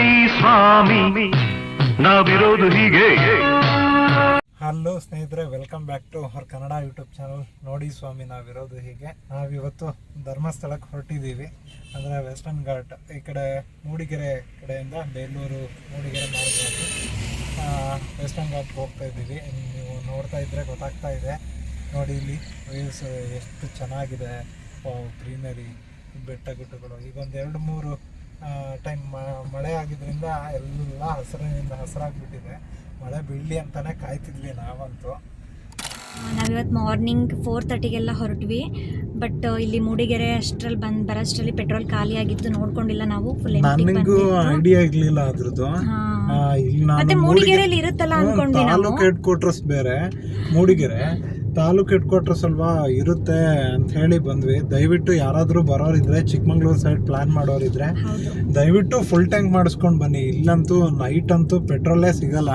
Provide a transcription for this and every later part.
ನೋಡಿ ಸ್ವಾಮಿ ನಾವಿರೋದು ಹೀಗೆ. ಹಲೋ ಸ್ನೇಹಿತರೆ welcome back to our Kannada YouTube channel ನೋಡಿ ಸ್ವಾಮಿ ನಾವಿರೋದು ಹೀಗೆ. ನಾವಿವತ್ತು ಧರ್ಮಸ್ಥಳಕ್ಕೆ ಹೊರಟಿದ್ದೀವಿ. ಅಂದರೆ ವೆಸ್ಟರ್ನ್ ಘಾಟ್ ಈ ಕಡೆ ಮೂಡಿಗೆರೆ ಕಡೆಯಿಂದ ಬೇಲೂರು, ಮೂಡಿಗೆರೆ ಮಾರ್ಗವಾಗಿ ವೆಸ್ಟರ್ನ್ ಘಾಟ್ಗೆ ಹೋಗ್ತಾ ಇದ್ದೀವಿ. ನೀವು ನೋಡ್ತಾ ಇದ್ರೆ ಗೊತ್ತಾಗ್ತಾ ಇದೆ. ನೋಡಿ ಇಲ್ಲಿ ವ್ಯೂಸ್ ಎಷ್ಟು ಚೆನ್ನಾಗಿದೆ. ಗ್ರೀನರಿ ಬೆಟ್ಟ ಗುಡ್ಡಗಳು, ಈಗ ಒಂದು ಎರಡು ಮೂರು ಟೈಮ್ ಮಳೆ ಆಗಿದ್ರಿಂದ ಎಲ್ಲ ಹಸಿರಿನಿಂದ ಹಸಿರಾಗ್ಬಿಟ್ಟಿದೆ. ಮಳೆ ಬೀಳಲಿ ಅಂತಾನೆ ಕಾಯ್ತಿದ್ವಿ ನಾವಂತೂ. ನಾವಿವತ್ತು ಮಾರ್ನಿಂಗ್ ಫೋರ್ ತರ್ಟಿಗೆಲ್ಲ ಹೊರಟ್ವಿ. ಬಟ್ ಇಲ್ಲಿ ಮೂಡಿಗೆರೆ ಅಷ್ಟರಲ್ಲಿ ಬಂದು ಬರೋಷ್ಟರಲ್ಲಿ ಪೆಟ್ರೋಲ್ ಖಾಲಿ ಆಗಿತ್ತು ನೋಡ್ಕೊಂಡಿಲ್ಲ ನಾವು. ಫುಲ್ ನನಗೂ ಐಡಿಯಾ ಇರ್ಲಿಲ್ಲ ಅದ್ರದ್ದು. ಮತ್ತೆ ಮೂಡಿಗೆರೆಯಲ್ಲಿ ಇರುತ್ತಲ್ಲ ಅನ್ಕೊಂಡ್ವಿ ನಾವು. ತಾಲೂಕು ಹೆಡ್ ಕ್ವಾರ್ಟರ್ಸ್ ಬೇರೆ ಮೂಡಿಗೆರೆ. ತಾಲೂಕು ಹೆಡ್ ಕ್ವಾರ್ಟರ್ಸ್ ಅಲ್ವಾ ಇರುತ್ತೆ ಅಂತ ಹೇಳಿ ಬಂದ್ವಿ. ದಯವಿಟ್ಟು ಯಾರಾದರೂ ಬರೋರಿದ್ರೆ ಚಿಕ್ಕಮಂಗ್ಳೂರು ಸೈಡ್ ಪ್ಲಾನ್ ಮಾಡೋರಿದ್ರೆ ದಯವಿಟ್ಟು ಫುಲ್ ಟ್ಯಾಂಕ್ ಮಾಡಿಸ್ಕೊಂಡು ಬನ್ನಿ. ಇಲ್ಲಂತೂ ನೈಟ್ ಅಂತೂ ಪೆಟ್ರೋಲೇ ಸಿಗಲ್ಲ.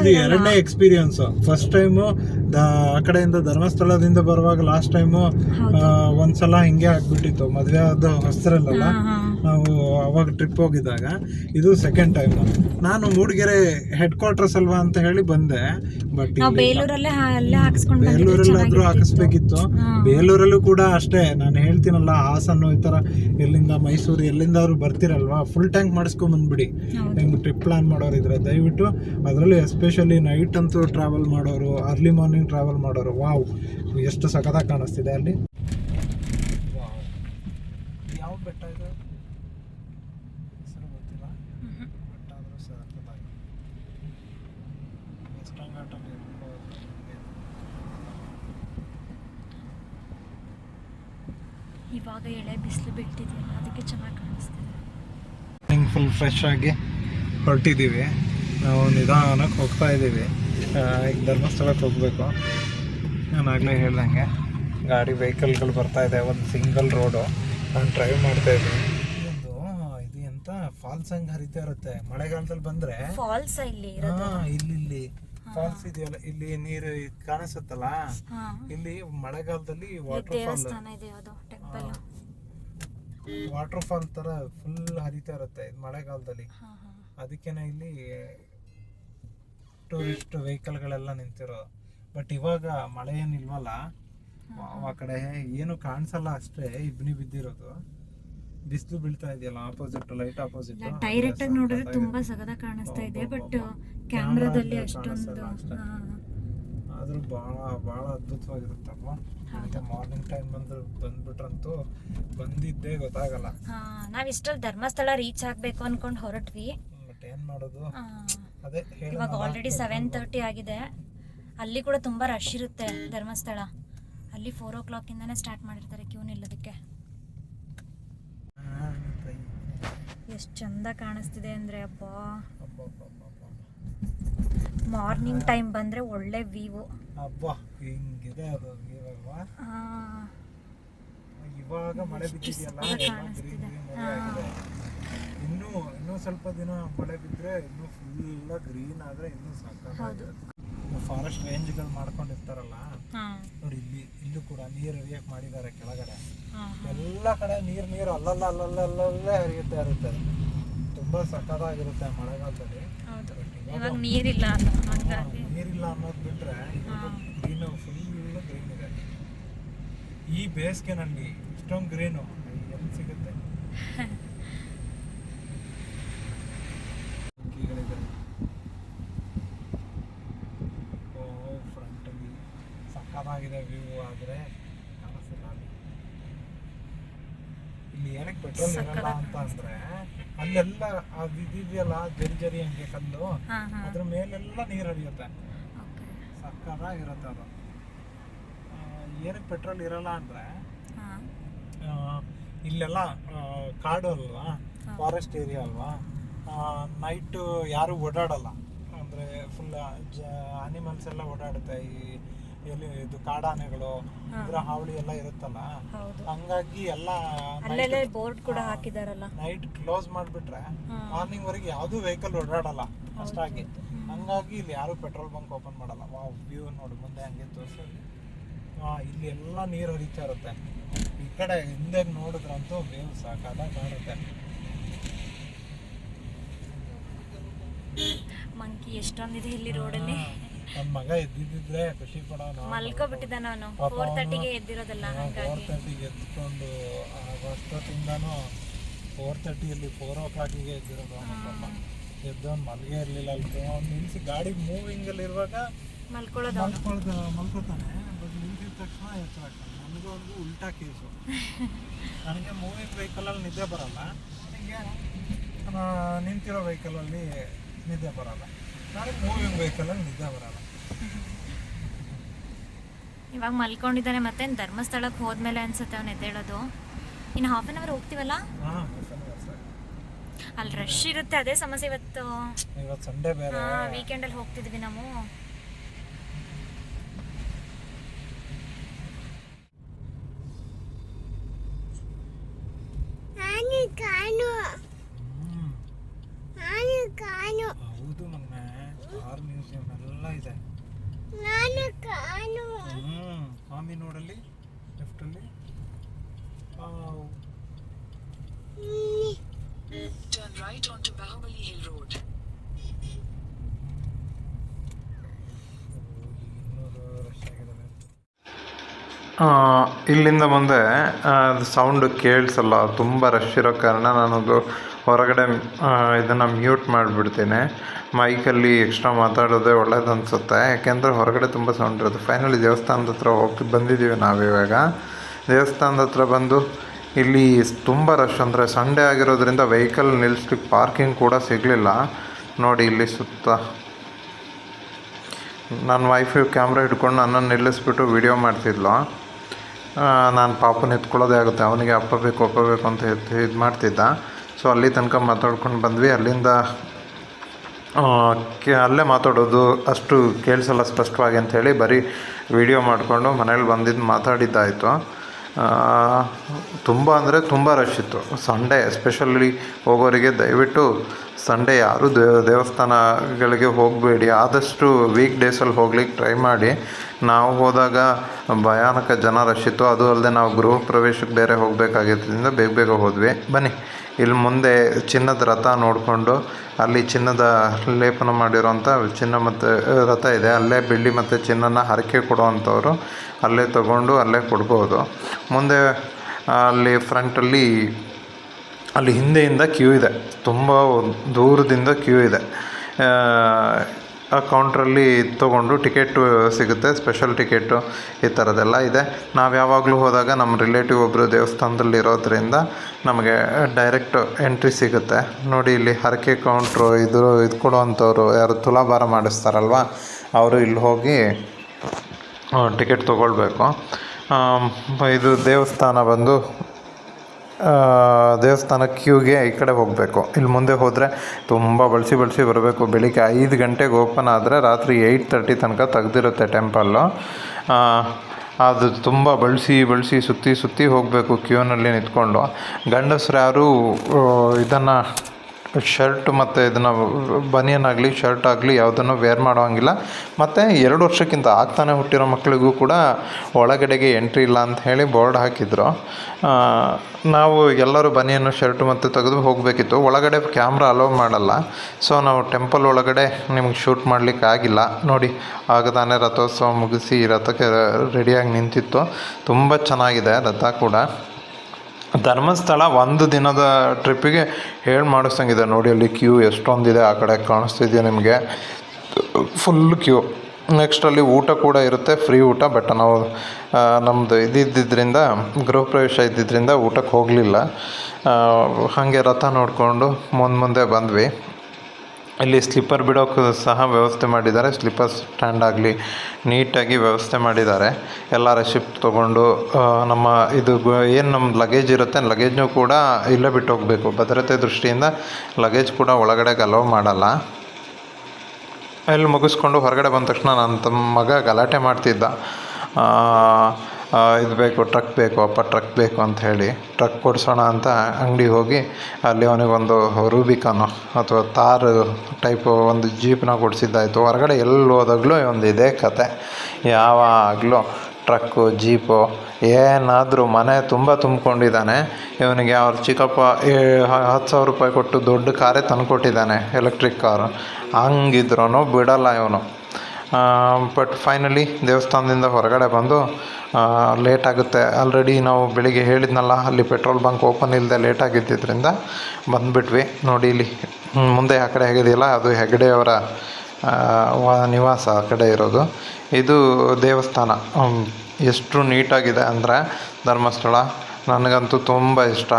ಇದು ಎರಡನೇ ಎಕ್ಸ್ಪೀರಿಯನ್ಸ್ ಫಸ್ಟ್ ಟೈಮು ಆ ಕಡೆಯಿಂದ ಧರ್ಮಸ್ಥಳದಿಂದ ಬರುವಾಗ ಲಾಸ್ಟ್ ಟೈಮು ಒಂದ್ಸಲ ಹಿಂಗೆ ಆಗ್ಬಿಟ್ಟಿತ್ತು. ಮದುವೆ ಆದ ಹೊಸರಲ್ಲ ನಾವು ಅವಾಗ ಟ್ರಿಪ್ ಹೋಗಿದ್ದಾಗ ಇದು ಸೆಕೆಂಡ್ ಟೈಮ್ ನಾನು ಮೂಡಿಗೆರೆ ಹೆಡ್ ಕ್ವಾರ್ಟರ್ಸ್ ಅಲ್ವಾ ಅಂತ ಹೇಳಿ ಬಂದೆ ಬಟ್ ಬೇಲೂರಲ್ಲಾದ್ರೂ ಹಾಕಿಸ್ಬೇಕಿತ್ತು. ಬೇಲೂರಲ್ಲೂ ಕೂಡ ಅಷ್ಟೇ ನಾನು ಹೇಳ್ತೀನಲ್ಲ ಹಾಸನ್ನು ಈ ತರ ಎಲ್ಲಿಂದ ಮೈಸೂರು ಎಲ್ಲಿಂದಾದ್ರು ಬರ್ತಿರಲ್ವಾ? ಫುಲ್ ಟ್ಯಾಂಕ್ ಮಾಡಿಸ್ಕೊಂಡ್ ಬಂದ್ಬಿಡಿ. ನಿಮ್ಗೆ ಟ್ರಿಪ್ ಪ್ಲಾನ್ ಮಾಡೋರಿದ್ರೆ ದಯವಿಟ್ಟು ಅದರಲ್ಲಿ ಎಸ್ಪೆಷಲಿ ನೈಟ್ ಅಂತೂ ಟ್ರಾವೆಲ್ ಮಾಡೋರು ಅರ್ಲಿ ಮಾರ್ನಿಂಗ್ ಟ್ರಾವೆಲ್ ಮಾಡೋರು. ವಾವ್ ಎಷ್ಟು ಸಖತ್ತಾಗಿ ಕಾಣಿಸ್ತಿದೆ ಅಲ್ಲಿ ಯಾವ ಬೆಟ್ಟ ಇದು ಹೆಸರು ಗೊತ್ತಿಲ್ಲ ಮ್ಹೂ. ಬೆಟ್ಟ ಆದರೂ ಸಖತ್ತಾಗಿ ವೆಸ್ಟರ್ನ್ ಘಾಟಲ್ಲಿ ಇರ್ಬೋದು. ಇವಾಗ ಎಳೆ ಬಿಸಿಲು ಬಿಟ್ಟಿದೆಯಲ್ಲ ಅದಕ್ಕೆ ಚೆನ್ನಾಗಿ ಕಾಣಿಸ್ತಿದೆ. ಫುಲ್ ಫ್ರೆಶ್ ಆಗಿ ಹೊರಟಿದ್ದೀವಿ ನಾವು ನಿಧಾನಕ್ಕೆ ಹೋಗ್ತಾ ಇದ್ದೀವಿ ಈಗ ಧರ್ಮಸ್ಥಳಕ್ಕೆ ಹೋಗಬೇಕು. ನಾನು ಆಗಲೇ ಹೇಳ್ದಂಗೆ ಗಾಡಿ ವೆಹಿಕಲ್ಗಳು ಬರ್ತಾ ಇದೆ ಒಂದು ಸಿಂಗಲ್ ರೋಡು. ನಾನು ಡ್ರೈವ್ ಮಾಡ್ತಾ ಇದ್ದೀನಿ. ಒಂದು ಇದು ಎಂತ? ಫಾಲ್ಸ್ ಹಂಗೆ ಹರಿತಾ ಇರುತ್ತೆ. ಮಳೆಗಾಲದಲ್ಲಿ ಬಂದರೆ ಫಾಲ್ಸ್ ಇಲ್ಲಿ ಇಲ್ಲಿ ಇಲ್ಲಿ. ಫಾಲ್ಸ್ ಇದೆಯಲ್ಲ ಇಲ್ಲಿ ನೀರು ಕಾಣಿಸುತ್ತಲ್ಲ? ಇಲ್ಲಿ ಮಳೆಗಾಲದಲ್ಲಿ ವಾಟರ್ ಫಾಲ್ ದೇವಸ್ಥಾನ ಇದೆ ಯಾವುದು ಟೆಂಪಲ್ ವಾಟರ್ ಫಾಲ್ ತರ ಫುಲ್ ಹರಿತಾ ಇರುತ್ತೆ ಇದು ಮಳೆಗಾಲದಲ್ಲಿ. ಅದಕ್ಕೇನೆ ಇಲ್ಲಿ ಟೂರಿಸ್ಟ್ ವೆಹಿಕಲ್ಗಳೆಲ್ಲ ನಿಂತಿರೋ. ಬಟ್ ಇವಾಗ ಮಳೆ ಏನಿಲ್ವಲ್ಲ ಆ- ಕಡೆ ಏನು ಕಾಣಿಸಲ್ಲ ಅಷ್ಟೇ ಇಬ್ನಿ ಬಿದ್ದಿರೋದು. ಬಿಸಿಲು ಬೀಳ್ತಾ ಇದೆಯಲ್ಲ ಆಪೋಸಿಟ್ ಲೈಟ್ ಆಪೋಸಿಟ್ ಡೈರೆಕ್ಟ್ ಆಗಿ ನೋಡಿದ್ರೆ ತುಂಬಾ ಸಗದ ಕಾಣಿಸ್ತಾ ಇದೆ ಬಟ್ ಕ್ಯಾಮ್ರಾದಲ್ಲಿ ಅಷ್ಟೊಂದು ಕಾಣಿಸಲ್ಲ ಅಷ್ಟೇ. ಹಾ. ಆದ್ರೂ ಬಹಳ ಬಹಳ ಅದ್ಭುತವಾಗಿರುತ್ತಲ್ವ? ಅದಕ್ಕೆ ಮಾರ್ನಿಂಗ್ ಟೈಮ್ ಬಂದು ಬಂದ್ಬಿಟ್ರಂತೂ ಬಂದಿದ್ದೇ ಗೊತ್ತಾಗಲ್ಲ. ಹಾ, ನಾವ್ ಇಷ್ಟಲ್ಲಿ ಧರ್ಮಸ್ಥಳ ರೀಚ್ ಆಗ್ಬೇಕು ಅನ್ಕೊಂಡು ಹೊರಟ್ವಿ. ಬಟ್ ಏನ್ ಮಾಡೋದು? ಅದೇ ಇವಾಗ ಆಲ್ರೆಡಿ ಸೆವೆನ್ ತರ್ಟಿ ಆಗಿದೆ. ಅಲ್ಲಿ ಕೂಡ ತುಂಬಾ ರಶ್ ಇರುತ್ತೆ ಧರ್ಮಸ್ಥಳ. ಅಲ್ಲಿ ಫೋರ್ ಓ ಕ್ಲಾಕ್ ಇಂದಾನೆ ಸ್ಟಾರ್ಟ್ ಮಾಡಿರ್ತಾರೆ ಕ್ಯೂ ನಿಲ್ಲೋದಕ್ಕೆ. ಎಷ್ಟು ಚಂದ ಕಾಣಿಸ್ತಿದೆ ಅಂದ್ರೆ ಅಬ್ಬಾ. ಅಬ್ಬಬ್ಬಬ್ಬಬ್ಬ. ಮಾರ್ನಿಂಗ್ ಟೈಮ್ ಬಂದ್ರೆ ಒಳ್ಳೆ ವ್ಯೂ ಅಬ್ಬಾ ಹಿಂಗಿದೆ ಅದು ಇವಾಗ ಇವಾಗ ಮಳೆ ಬಿದ್ದಿದೆಯಲ್ಲ ಇನ್ನು green. ಆಗಿದೆ. ಇನ್ನೂ ಇನ್ನೂ ಸ್ವಲ್ಪ ದಿನ ಮಳೆ ಬಿದ್ರೆ ಇನ್ನು ಫುಲ್ ಗ್ರೀನ್ ಆದ್ರೆ ಇನ್ನೂ ಸಾಕಾಗುತ್ತೆ ಫಾರೆಸ್ಟ್ ರೇಂಜ್ಗಳು ಮಾಡ್ಕೊಂಡಿರ್ತಾರಲ್ಲ ಹಾ. ನೋಡಿ ಇಲ್ಲಿ ಇಲ್ಲೂ ಕೂಡ ನೀರು ಹರಿಯಕ್ ಮಾಡಿದ್ದಾರೆ ಕೆಳಗಡೆ. ಹಾ ಎಲ್ಲ ಕಡೆ ನೀರು ನೀರು ಅಲ್ಲಲ್ಲ ಅಲ್ಲಲ್ಲ ಅಲ್ಲಲ್ಲೇ ಹರಿಯುತ್ತೆ. ಇರುತ್ತೆ ತುಂಬಾ ಸಖತ್ತಾಗಿರುತ್ತೆ ಮಳೆಗಾಲದಲ್ಲಿ. ಇವಾಗ ನೀರಿಲ್ಲ ಅಲ್ಲ ಹಂಗಾಗಿ ನೀರಿಲ್ಲ ಅನ್ನೋದು ಬಿಟ್ರೆ ಗ್ರೀನು ಫುಲ್ ಗ್ರೀನ್ ಇದೆ. ಈ ಬೇಸಿಗೆನಲ್ಲಿ ಇಷ್ಟೊಂದು ಗ್ರೀನು ಎಲ್ಲಿ ಸಿಗುತ್ತೆ? ಸಕ್ಕದಾಗಿದೆ ಸಕ್ಕತ್ತಾಗಿದೆ ವ್ಯೂ ಆದರೆ ಇಲ್ಲಿ ಏನಕ್ಕೆ ಪೆಟ್ರೋಲ್ ಇರಲ್ಲ ಅಲ್ಲೆಲ್ಲ ಅದು ಇದೆಯಲ್ಲ ಜರಿ ಜರಿ ಹಂಗೆ ಕಲ್ಲು ಹಾ ಹಾ. ಅದ್ರ ಮೇಲೆಲ್ಲ ನೀರು ಹರಿಯುತ್ತೆ. ಓಕೆ. ಅದು. ಆ, ಏನಕ್ಕೆ ಪೆಟ್ರೋಲ್ ಇರಲ್ಲ ಅಂದ್ರೆ ಹಾ. ಆ, ಇಲ್ಲೆಲ್ಲ ಆ, ಕಾಡು ಅಲ್ವಾ ಫಾರೆಸ್ಟ್ ಏರಿಯಾ ಅಲ್ವಾ ನೈಟ್ ಯಾರು ಓಡಾಡಲ್ಲ. ಅಂದ್ರೆ ಫುಲ್ ಅನಿಮಲ್ಸ್ ಎಲ್ಲ ಓಡಾಡುತ್ತೆ ಈ ಎಲ್ಲಿ ಇದು ಕಾಡಾನೆಗಳು ಇದರ ಹಾವಳಿ ಎಲ್ಲ ಇರುತ್ತಲ್ಲ? ಹಂಗಾಗಿ ಎಲ್ಲ ಬೋರ್ಡ್ ಕೂಡ ಹಾಕಿದಾರಲ್ಲ. ನೈಟ್ ಕ್ಲೋಸ್ ಮಾಡ್ಬಿಟ್ರೆ ಮಾರ್ನಿಂಗ್ ವರೆಗೆ ಯಾವುದು ವೆಹಿಕಲ್ ಓಡಾಡಲ್ಲ ಅಷ್ಟಾಗಿ ಹಂಗಾಗಿ ಇಲ್ಲಿ ಯಾರು ಪೆಟ್ರೋಲ್ ಬಂಕ್ ಓಪನ್ ಮಾಡಲ್ಲ. ವಾ ವ್ಯೂ ನೋಡು ಮುಂದೆ ಹಂಗೆ ತೋರಿಸಿ. ಇಲ್ಲಿ ಎಲ್ಲ ನೀರು ಹರಿತಾ ಇರುತ್ತೆ. ಈ ಕಡೆ ಹಿಂದೆ ನೋಡಿದ್ರಂತೂ ವ್ಯೂ ಸಾಕಾದ ಕಾಣುತ್ತೆ ಮಂಕಿ ಎಷ್ಟೊಂದಿದೆ ಇಲ್ಲಿ ರೋಡಲ್ಲಿ ನನ್ನ ಮಗ ಎದ್ದಿದ್ದಿದ್ರೆ ಖುಷಿ ಪಡೋನು ಮಲ್ಕೊಬಿಟ್ಟಿದ್ದಾನೆ ಅವನು ಫೋರ್ ತರ್ಟಿಗೆ ಎದ್ದಿರೋದಲ್ಲ ಫೋರ್ ತರ್ಟಿಗೆ ಎದ್ಕೊಂಡು ಅಷ್ಟೊತ್ತಿಂದನೂ ಫೋರ್ ತರ್ಟಿಯಲ್ಲಿ ಫೋರ್ ಓ ಕ್ಲಾಕಿಗೆ ಎದ್ದಿರೋದು ಅವನು ಪಾಪ. ಎದ್ದವನು ಮಲ್ಗೆ ಇರಲಿಲ್ಲ. ಅಲ್ಲಿ ಅವ್ನು ನಿಲ್ಲಿಸಿ ಗಾಡಿ ಮೂವಿಂಗಲ್ಲಿ ಇರುವಾಗ ಮಲ್ಕೊಳ್ಳೋದು ಮಲ್ಕೊಳ್ದ ಮಲ್ಕೊತಾನೆ. ಬಟ್ ನಿಲ್ಸಿದ ತಕ್ಷಣ ಎಚ್ಚರ ಆಗ್ತಾನೆ ನನಗೂ ಅವ್ನಿಗೂ ಉಲ್ಟಾ ಕೇಸು. ನನಗೆ ಮೂವಿಂಗ್ ವೆಹಿಕಲಲ್ಲಿ ನಿದ್ದೆ ಬರಲ್ಲ. ನನಗೆ ನಿಂತಿರೋ ವೆಹಿಕಲಲ್ಲಿ ನಿದ್ದೆ ಬರಲ್ಲ. ನನಗೆ ಮೂವಿಂಗ್ ವೆಹಿಕಲಲ್ಲಿ ನಿದ್ದೆ ಬರಲ್ಲ ಇವಾಗ ಮಲ್ಕೊಂಡಿದ್ದಾನೆ ಮತ್ತೆ ಧರ್ಮಸ್ಥಳಕ್ಕೆ ಹೋದ್ಮೇಲೆ ಅನ್ಸುತ್ತೆ ಅವ್ನು ಎದ್ದೇಳೋದು. ಇನ್ನು ಹಾಫ್ ಆನ್ ಅವರ್ ಹೋಗ್ತೀವಲ್ಲ? ಅಲ್ಲಿ ರಶ್ ಇರುತ್ತೆ ಅದೇ ಸಮಸ್ಯೆ ಇವತ್ತು. ಇವತ್ತು ಸಂಡೇ ಬೇರೆ. ವೀಕೆಂಡಲ್ಲಿ ಹೋಗ್ತಿದ್ವಿ ನಾವು ನಾನು ಕಾಣು ಹ್ಮ್. ನಾನು ಕಾಣು ಹೌದು ಮೊನ್ನೆ ಕಾರ್ ಮ್ಯೂಸಿಯಂ ಎಲ್ಲ ಇದೆ ನಾನು ಕಾಣು ಹ್ಮ್ ಸ್ವಾಮಿ ನೋಡಲ್ಲಿ ಲೆಫ್ಟಲ್ಲಿ Turn right onto Bahubali Hill Road. ಇನ್ನೂರು ರಶ್ ಆಗಿದ್ದಾವೆ ಆ, ಇಲ್ಲಿಂದ ಮುಂದೆ ಸೌಂಡು ಕೇಳಿಸಲ್ಲ. ತುಂಬ ರಶ್ ಇರೋ ಕಾರಣ ನಾನದು ಹೊರಗಡೆ ಇದನ್ನು ಮ್ಯೂಟ್ ಮಾಡಿಬಿಡ್ತೀನಿ. ಮೈಕಲ್ಲಿ ಎಕ್ಸ್ಟ್ರಾ ಮಾತಾಡೋದೇ ಒಳ್ಳೇದು ಅನಿಸುತ್ತೆ ಯಾಕೆಂದರೆ ಹೊರಗಡೆ ತುಂಬ ಸೌಂಡ್ ಇರುತ್ತೆ. ಫೈನಲಿ ದೇವಸ್ಥಾನದ ಹತ್ರ ಹೋಗಿ ಬಂದಿದ್ದೀವಿ ನಾವಿವಾಗ ದೇವಸ್ಥಾನದ ಹತ್ರ ಬಂದು ಇಲ್ಲಿ ತುಂಬ ರಶ್ ಅಂದರೆ ಸಂಡೇ ಆಗಿರೋದ್ರಿಂದ ವೆಹಿಕಲ್ ನಿಲ್ಲಿಸ್ಲಿಕ್ಕೆ ಪಾರ್ಕಿಂಗ್ ಕೂಡ ಸಿಗಲಿಲ್ಲ. ನೋಡಿ ಇಲ್ಲಿ ಸುತ್ತ. ನನ್ನ ವೈಫ್ ಕ್ಯಾಮ್ರಾ ಹಿಡ್ಕೊಂಡು ನನ್ನನ್ನು ನಿಲ್ಲಿಸ್ಬಿಟ್ಟು ವಿಡಿಯೋ ಮಾಡ್ತಿದ್ಲು. ನಾನು ಪಾಪನ ಎತ್ಕೊಳ್ಳೋದೇ ಆಗುತ್ತೆ. ಅವನಿಗೆ ಅಪ್ಪ ಬೇಕು ಅಪ್ಪ ಬೇಕು ಅಂತ ಇದು ಮಾಡ್ತಿದ್ದ. ಸೊ ಅಲ್ಲಿ ತನಕ ಮಾತಾಡ್ಕೊಂಡು ಬಂದ್ವಿ. ಅಲ್ಲಿಂದ ಅಲ್ಲೇ ಮಾತಾಡೋದು ಅಷ್ಟು ಕೇಳಿಸಲ್ಲ ಸ್ಪಷ್ಟವಾಗಿ ಅಂಥೇಳಿ ಬರೀ ವಿಡಿಯೋ ಮಾಡಿಕೊಂಡು ಮನೇಲಿ ಬಂದಿದ್ದು ಮಾತಾಡಿದ್ದಾಯಿತು. ತುಂಬ ಅಂದರೆ ತುಂಬ ರಶ್ ಇತ್ತು. ಸಂಡೇ ಎಸ್ಪೆಷಲಿ ಹೋಗೋರಿಗೆ ದಯವಿಟ್ಟು ಸಂಡೇ ಯಾರೂ ದೇವ ದೇವಸ್ಥಾನಗಳಿಗೆ ಹೋಗಬೇಡಿ. ಆದಷ್ಟು ವೀಕ್ ಡೇಸಲ್ಲಿ ಹೋಗ್ಲಿಕ್ಕೆ ಟ್ರೈ ಮಾಡಿ. ನಾವು ಹೋದಾಗ ಭಯಾನಕ ಜನ ರಶ್ ಇತ್ತು. ಅದು ಅಲ್ಲದೆ ನಾವು ಗೃಹ ಪ್ರವೇಶಕ್ಕೆ ಬೇರೆ ಹೋಗಬೇಕಾಗಿದ್ದರಿಂದ ಬೇಗ ಬೇಗ ಹೋದ್ವಿ. ಬನ್ನಿ. ಇಲ್ಲಿ ಮುಂದೆ ಚಿನ್ನದ ರಥ ನೋಡಿಕೊಂಡು ಅಲ್ಲಿ ಚಿನ್ನದ ಲೇಪನ ಮಾಡಿರುವಂಥ ಚಿನ್ನ ಮತ್ತು ರಥ ಇದೆ. ಅಲ್ಲೇ ಬೆಳ್ಳಿ ಮತ್ತು ಚಿನ್ನನ ಹರಕೆ ಕೊಡುವಂಥವ್ರು ಅಲ್ಲೇ ತಗೊಂಡು ಅಲ್ಲೇ ಕೊಡ್ಬೋದು. ಮುಂದೆ ಅಲ್ಲಿ ಫ್ರಂಟಲ್ಲಿ, ಅಲ್ಲಿ ಹಿಂದೆಯಿಂದ ಕ್ಯೂ ಇದೆ. ತುಂಬ ದೂರದಿಂದ ಕ್ಯೂ ಇದೆ. ಆ, ಕೌಂಟ್ರಲ್ಲಿ ತೊಗೊಂಡು ಟಿಕೆಟ್ ಸಿಗುತ್ತೆ ಸ್ಪೆಷಲ್ ಟಿಕೆಟು ಈ ಥರದ್ದೆಲ್ಲ ಇದೆ. ನಾವು ಯಾವಾಗಲೂ ಹೋದಾಗ ನಮ್ಮ ರಿಲೇಟಿವ್ ಒಬ್ಬರು ದೇವಸ್ಥಾನದಲ್ಲಿ ಇರೋದ್ರಿಂದ ನಮಗೆ ಡೈರೆಕ್ಟ್ ಎಂಟ್ರಿ ಸಿಗುತ್ತೆ. ನೋಡಿ ಇಲ್ಲಿ ಹರಕೆ ಕೌಂಟ್ರು ಇದು ಇದು ಕೊಡುವಂಥವ್ರು ಯಾರು ತುಲಾಭಾರ ಮಾಡಿಸ್ತಾರಲ್ವ ಅವರು ಇಲ್ಲಿ ಹೋಗಿ ಟಿಕೆಟ್ ತೊಗೊಳ್ಬೇಕು. ಇದು ದೇವಸ್ಥಾನ ಬಂದು ದೇವಸ್ಥಾನ ಕ್ಯೂಗೆ ಈ ಕಡೆ ಹೋಗಬೇಕು. ಇಲ್ಲಿ ಮುಂದೆ ಹೋದರೆ ತುಂಬ ಬಳಸಿ ಬಳಸಿ ಬರಬೇಕು. ಬೆಳಿಗ್ಗೆ ಐದು ಗಂಟೆಗೆ ಓಪನ್ ಆದರೆ ರಾತ್ರಿ ಏಯ್ಟ್ ತರ್ಟಿ ತನಕ ತೆಗ್ದಿರುತ್ತೆ ಟೆಂಪಲ್ಲು ಅದು ತುಂಬ ಬಳಸಿ ಬಳಸಿ ಸುತ್ತಿ ಸುತ್ತಿ ಹೋಗಬೇಕು ಕ್ಯೂನಲ್ಲಿ ನಿಂತ್ಕೊಂಡು. ಗಂಡಸ್ರು ಯಾರು ಇದನ್ನು ಶರ್ಟ್ ಮತ್ತು ಇದನ್ನು ಬನಿಯನ್ ಆಗಲಿ ಶರ್ಟ್ ಆಗಲಿ ಯಾವುದನ್ನು ವೇರ್ ಮಾಡೋಂಗಿಲ್ಲ ಮತ್ತು ಎರಡು ವರ್ಷಕ್ಕಿಂತ ಆಗ್ತಾನೆ ಹುಟ್ಟಿರೋ ಮಕ್ಕಳಿಗೂ ಕೂಡ ಒಳಗಡೆಗೆ ಎಂಟ್ರಿ ಇಲ್ಲ ಅಂತ ಹೇಳಿ ಬೋರ್ಡ್ ಹಾಕಿದ್ರು. ನಾವು ಎಲ್ಲರೂ ಬನಿಯನ್ನು ಶರ್ಟ್ ಮತ್ತು ತೆಗೆದು ಹೋಗಬೇಕಿತ್ತು. ಒಳಗಡೆ ಕ್ಯಾಮ್ರಾ ಅಲೋ ಮಾಡಲ್ಲ. ಸೊ ನಾವು ಟೆಂಪಲ್ ಒಳಗಡೆ ನಿಮ್ಗೆ ಶೂಟ್ ಮಾಡಲಿಕ್ಕೆ ಆಗಿಲ್ಲ. ನೋಡಿ ಆಗ ತಾನೇ ರಥೋತ್ಸವ ಮುಗಿಸಿ ರಥಕ್ಕೆ ರೆಡಿಯಾಗಿ ನಿಂತಿತ್ತು. ತುಂಬ ಚೆನ್ನಾಗಿದೆ ರಥ ಕೂಡ. ಧರ್ಮಸ್ಥಳ ಒಂದು ದಿನದ ಟ್ರಿಪ್ಪಿಗೆ ಹೇಳಿ ಮಾಡಿಸ್ತಂಗಿದೆ ನೋಡಿ ಅಲ್ಲಿ ಕ್ಯೂ ಎಷ್ಟೊಂದಿದೆ, ಆ ಕಡೆ ಕಾಣಿಸ್ತಿದೆಯಾ ನಿಮಗೆ? Full queue. ನೆಕ್ಸ್ಟ್ ಅಲ್ಲಿ ಊಟ ಕೂಡ ಇರುತ್ತೆ, ಫ್ರೀ ಊಟ, ಬಟ್ ನಾವು ನಮ್ಮದು ಇದ್ದಿದ್ದರಿಂದ ಗೃಹ ಪ್ರವೇಶ ಇದ್ದಿದ್ದರಿಂದ ಊಟಕ್ಕೆ ಹೋಗಲಿಲ್ಲ. ಹಾಗೆ ರಥ ನೋಡಿಕೊಂಡು ಮುಂದೆ ಮುಂದೆ ಬಂದ್ವಿ. ಇಲ್ಲಿ ಸ್ಲಿಪ್ಪರ್ ಬಿಡೋಕ್ಕೂ ಸಹ ವ್ಯವಸ್ಥೆ ಮಾಡಿದ್ದಾರೆ. ಸ್ಲಿಪ್ಪರ್ ಸ್ಟ್ಯಾಂಡ್ ಆಗಲಿ ನೀಟಾಗಿ ವ್ಯವಸ್ಥೆ ಮಾಡಿದ್ದಾರೆ. ಎಲ್ಲ ಶಿಫ್ಟ್ ತೊಗೊಂಡು ನಮ್ಮ ಇದು ಏನು ನಮ್ಮ ಲಗೇಜ್ ಇರುತ್ತೆ ಲಗೇಜ್ನೂ ಕೂಡ ಇಲ್ಲೇ ಬಿಟ್ಟು ಹೋಗಬೇಕು ಭದ್ರತೆ ದೃಷ್ಟಿಯಿಂದ ಲಗೇಜ್ ಕೂಡ ಒಳಗಡೆಗೆ ಅಲೋ ಮಾಡಲ್ಲ. ಎಲ್ಲಿ ಮುಗಿಸ್ಕೊಂಡು ಹೊರಗಡೆ ಬಂದ ತಕ್ಷಣ ನನ್ನ ತಮ್ಮ ಮಗ ಗಲಾಟೆ ಮಾಡ್ತಿದ್ದ. ಇದು ಬೇಕು, ಟ್ರಕ್ ಬೇಕು, ಅಪ್ಪ ಟ್ರಕ್ ಬೇಕು ಅಂತ ಹೇಳಿ ಟ್ರಕ್ ಕೊಡಿಸೋಣ ಅಂತ ಅಂಗಡಿ ಹೋಗಿ ಅಲ್ಲಿ ಅವನಿಗೊಂದು ರೂಬಿಕಾನು ಅಥವಾ ತಾರ್ ಟೈಪು ಒಂದು ಜೀಪ್ನ ಕೊಡಿಸಿದ್ದಾಯಿತು. ಹೊರಗಡೆ ಎಲ್ಲಿ ಹೋದಾಗಲೂ ಒಂದು ಇದೇ ಕತೆ. ಯಾವಾಗಲೂ ಟ್ರಕ್ಕು, ಜೀಪು, ಏನಾದರೂ ಮನೆ ತುಂಬ ತುಂಬಿಕೊಂಡಿದ್ದಾನೆ. ಇವನಿಗೆ ಅವ್ರ ಚಿಕ್ಕಪ್ಪ ಹತ್ತು ಸಾವಿರ ರೂಪಾಯಿ ಕೊಟ್ಟು ದೊಡ್ಡ ಕಾರೇ ತಂದುಕೊಟ್ಟಿದ್ದಾನೆ, ಎಲೆಕ್ಟ್ರಿಕ್ ಕಾರು. ಹಂಗಿದ್ರೂ ಬಿಡಲ್ಲ ಇವನು. ಬಟ್ ಫೈನಲಿ ದೇವಸ್ಥಾನದಿಂದ ಹೊರಗಡೆ ಬಂದು ಲೇಟ್ ಆಗುತ್ತೆ. ಆಲ್ರೆಡಿ ನಾವು ಬೆಳಿಗ್ಗೆ ಹೇಳಿದ್ನಲ್ಲ, ಅಲ್ಲಿ ಪೆಟ್ರೋಲ್ ಬಂಕ್ ಓಪನ್ ಇಲ್ಲದೆ ಲೇಟ್ ಆಗಿದ್ದರಿಂದ ಬಂದುಬಿಟ್ವಿ. ನೋಡಿ ಇಲ್ಲಿ ಮುಂದೆ ಆ ಕಡೆ ಆಗಿದೆಯಲ್ಲ ಅದು ಹೆಗಡೆಯವರ ನಿವಾಸ ಆ ಕಡೆ ಇರೋದು. ಇದು ದೇವಸ್ಥಾನ. ಎಷ್ಟು ನೀಟಾಗಿದೆ ಅಂದರೆ ಧರ್ಮಸ್ಥಳ ನನಗಂತೂ ತುಂಬ ಇಷ್ಟ.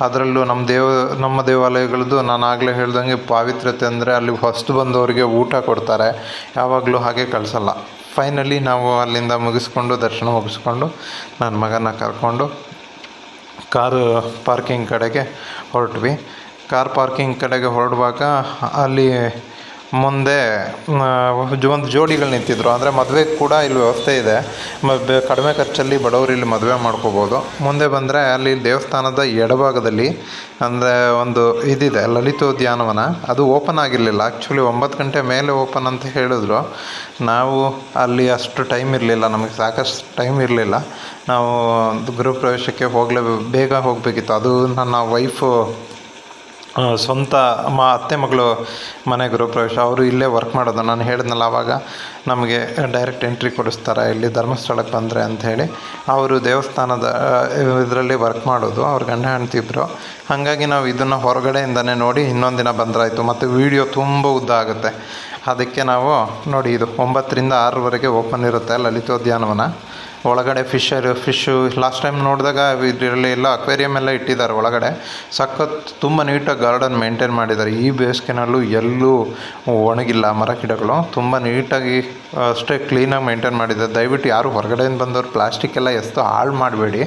ಅದರಲ್ಲೂ ನಮ್ಮ ದೇವ, ನಮ್ಮ ದೇವಾಲಯಗಳದ್ದು ನಾನು ಆಗಲೇ ಹೇಳ್ದಂಗೆ ಪಾವಿತ್ರ್ಯತೆ ಅಂದರೆ ಅಲ್ಲಿ ಫಸ್ಟ್ ಬಂದವರಿಗೆ ಊಟ ಕೊಡ್ತಾರೆ. ಯಾವಾಗಲೂ ಹಾಗೆ ಕಳಿಸಲ್ಲ. ಫೈನಲಿ ನಾವು ಅಲ್ಲಿಂದ ಮುಗಿಸ್ಕೊಂಡು, ದರ್ಶನ ಮುಗಿಸ್ಕೊಂಡು ನನ್ನ ಮಗನ ಕರ್ಕೊಂಡು ಕಾರು ಪಾರ್ಕಿಂಗ್ ಕಡೆಗೆ ಹೊರಟ್ವಿ. ಕಾರ್ ಪಾರ್ಕಿಂಗ್ ಕಡೆಗೆ ಹೊರಡುವಾಗ ಅಲ್ಲಿ ಮುಂದೆ ಒಂದು ಜೋಡಿಗಳು ನಿಂತಿದ್ರು. ಅಂದರೆ ಮದುವೆ ಕೂಡ ಇಲ್ಲಿ ವ್ಯವಸ್ಥೆ ಇದೆ. ಕಡಿಮೆ ಖರ್ಚಲ್ಲಿ ಬಡವರು ಇಲ್ಲಿ ಮದುವೆ ಮಾಡ್ಕೋಬೋದು. ಮುಂದೆ ಬಂದರೆ ಅಲ್ಲಿ ದೇವಸ್ಥಾನದ ಎಡಭಾಗದಲ್ಲಿ, ಅಂದರೆ ಒಂದು ಇದಿದೆ, ಲಲಿತೋದ್ಯಾನವನ. ಅದು ಓಪನ್ ಆಗಿರಲಿಲ್ಲ. ಆ್ಯಕ್ಚುಲಿ ಒಂಬತ್ತು ಗಂಟೆ ಮೇಲೆ ಓಪನ್ ಅಂತ ಹೇಳಿದ್ರು. ನಾವು ಅಲ್ಲಿ ಅಷ್ಟು ಟೈಮ್ ಇರಲಿಲ್ಲ. ನಮಗೆ ಸಾಕಷ್ಟು ಟೈಮ್ ಇರಲಿಲ್ಲ. ನಾವು ಗೃಹ ಪ್ರವೇಶಕ್ಕೆ ಹೋಗಲೇ, ಬೇಗ ಹೋಗಬೇಕಿತ್ತು. ಅದು ನನ್ನ ವೈಫು ಸ್ವಂತ ಮ, ಅತ್ತೆ ಮಗಳು ಮನೆ ಗೃಹಪ್ರವೇಶ, ಅವರು ಇಲ್ಲೇ ವರ್ಕ್ ಮಾಡೋದು. ನಾನು ಹೇಳಿದ್ನಲ್ಲ ಆವಾಗ ನಮಗೆ ಡೈರೆಕ್ಟ್ ಎಂಟ್ರಿ ಕೊಡಿಸ್ತಾರೆ. ಇಲ್ಲಿ ಧರ್ಮಸ್ಥಳಕ್ಕೆ ಬಂದರೆ ಅಂಥೇಳಿ ಅವರು ದೇವಸ್ಥಾನದ ಇದರಲ್ಲಿ ವರ್ಕ್ ಮಾಡೋದು. ಅವ್ರ ಗಂಡ ಇಬ್ಬರು ಹಾಗಾಗಿ ನಾವು ಇದನ್ನು ಹೊರಗಡೆಯಿಂದನೇ ನೋಡಿ ಇನ್ನೊಂದು ದಿನ ಬಂದರಾಯಿತು ಮತ್ತು ವೀಡಿಯೋ ತುಂಬ ಉದ್ದ ಆಗುತ್ತೆ. ಅದಕ್ಕೆ ನಾವು ನೋಡಿ ಇದು ಒಂಬತ್ತರಿಂದ ಆರರವರೆಗೆ ಓಪನ್ ಇರುತ್ತೆ ಲಲಿತೋದ್ಯಾನವನ. ಒಳಗಡೆ ಫಿಶರ್ ಫಿಶ್ಶು ಲಾಸ್ಟ್ ಟೈಮ್ ನೋಡಿದಾಗ ಇದರಲ್ಲಿ ಎಲ್ಲ ಅಕ್ವೇರಿಯಮ್ ಎಲ್ಲ ಇಟ್ಟಿದ್ದಾರೆ ಒಳಗಡೆ. ಸಖತ್ ತುಂಬ ನೀಟಾಗಿ ಗಾರ್ಡನ್ ಮೇಂಟೈನ್ ಮಾಡಿದ್ದಾರೆ. ಈ ಬೇಸಿಗೆನಲ್ಲೂ ಎಲ್ಲೂ ಒಣಗಿಲ್ಲ ಮರ ಗಿಡಗಳು. ತುಂಬ ನೀಟಾಗಿ ಅಷ್ಟೇ ಕ್ಲೀನಾಗಿ ಮೇಂಟೈನ್ ಮಾಡಿದ್ದಾರೆ. ದಯವಿಟ್ಟು ಯಾರು ಹೊರಗಡೆಯಿಂದ ಬಂದವರು ಪ್ಲಾಸ್ಟಿಕ್ ಎಲ್ಲ ಎಷ್ಟು ಹಾಳು ಮಾಡಬೇಡಿ.